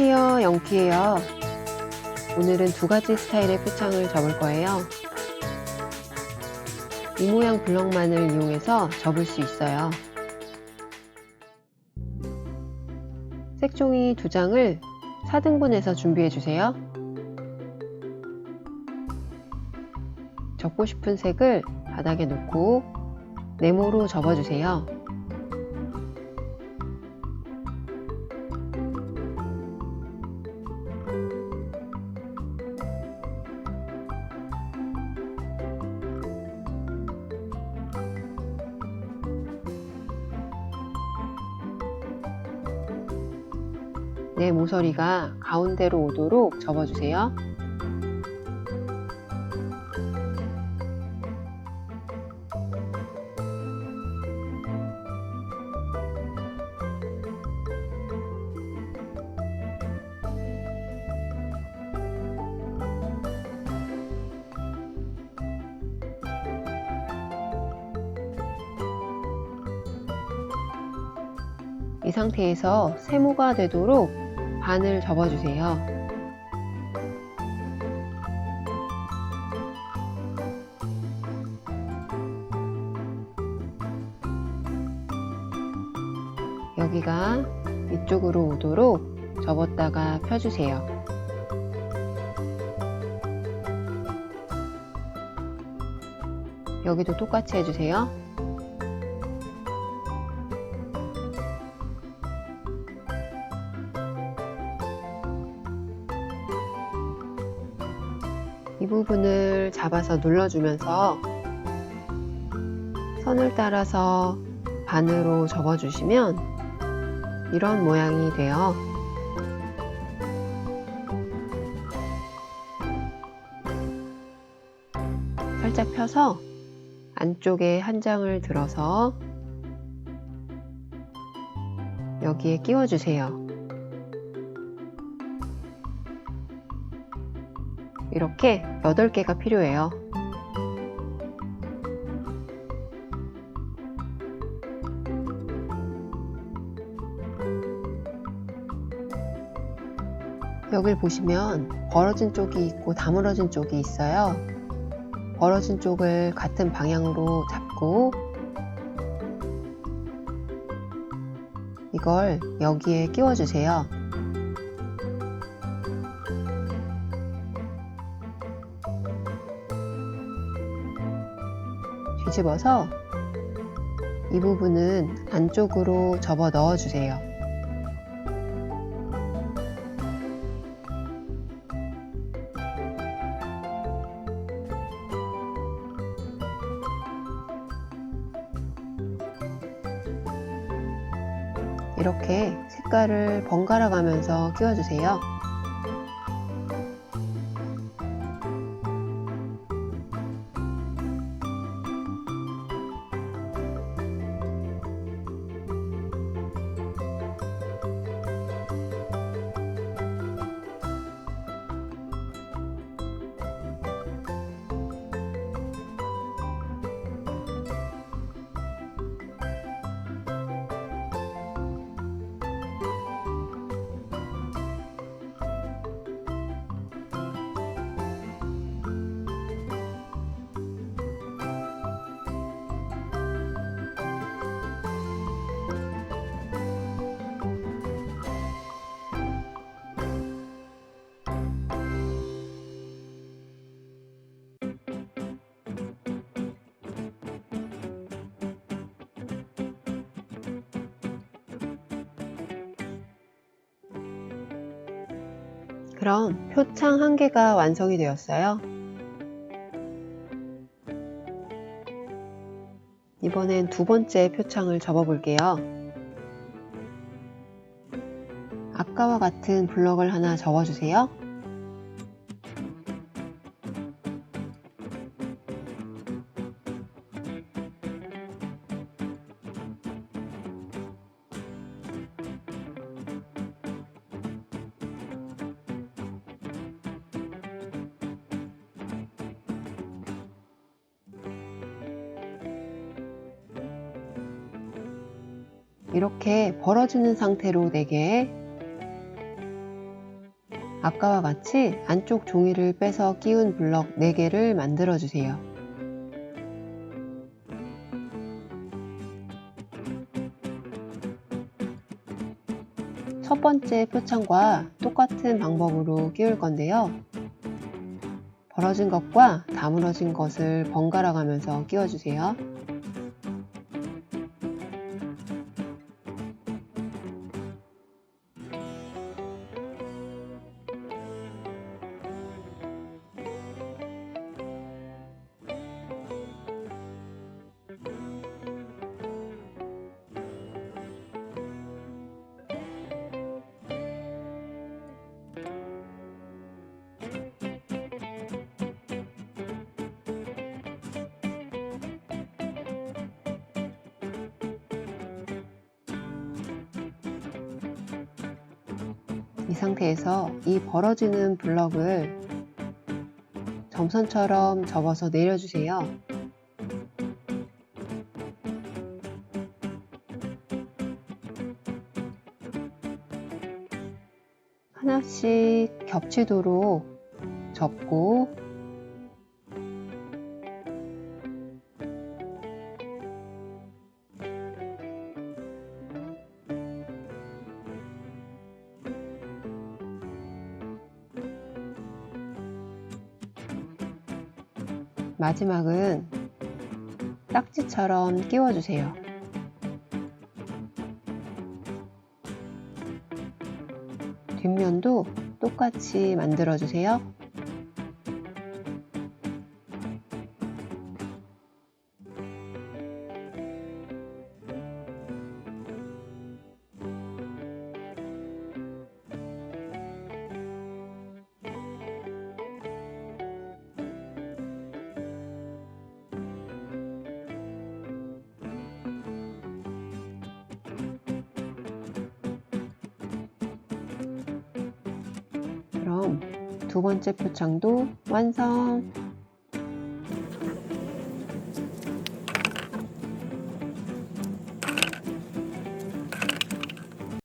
안녕하세요 영키예요. 오늘은 두 가지 스타일의 표창을 접을 거예요. 이 모양 블럭만을 이용해서 접을 수 있어요. 색종이 두 장을 4등분해서 준비해 주세요. 접고 싶은 색을 바닥에 놓고 네모로 접어 주세요 내 모서리가 가운데로 오도록 접어주세요. 이 상태에서 세모가 되도록 반을 접어주세요. 여기가 이쪽으로 오도록 접었다가 펴주세요. 여기도 똑같이 해주세요. 이 부분을 잡아서 눌러주면서 선을 따라서 반으로 접어주시면 이런 모양이 돼요. 살짝 펴서 안쪽에 한 장을 들어서 여기에 끼워주세요. 이렇게 8개가 필요해요. 여길 보시면 벌어진 쪽이 있고 다물어진 쪽이 있어요. 벌어진 쪽을 같은 방향으로 잡고 이걸 여기에 끼워주세요. 뒤집어서 이 부분은 안쪽으로 접어 넣어 주세요. 이렇게 색깔을 번갈아 가면서 끼워주세요. 그럼 표창 한 개가 완성이 되었어요. 이번엔 두 번째 표창을 접어 볼게요. 아까와 같은 블럭을 하나 접어 주세요. 이렇게 벌어지는 상태로 4개 아까와 같이 안쪽 종이를 빼서 끼운 블럭 4개를 만들어 주세요. 첫 번째 표창과 똑같은 방법으로 끼울 건데요. 벌어진 것과 다물어진 것을 번갈아 가면서 끼워주세요. 이 상태에서 이 벌어지는 블럭을 점선처럼 접어서 내려주세요. 하나씩 겹치도록 접고 마지막은 딱지처럼 끼워주세요. 뒷면도 똑같이 만들어주세요. 두 번째 표창도 완성!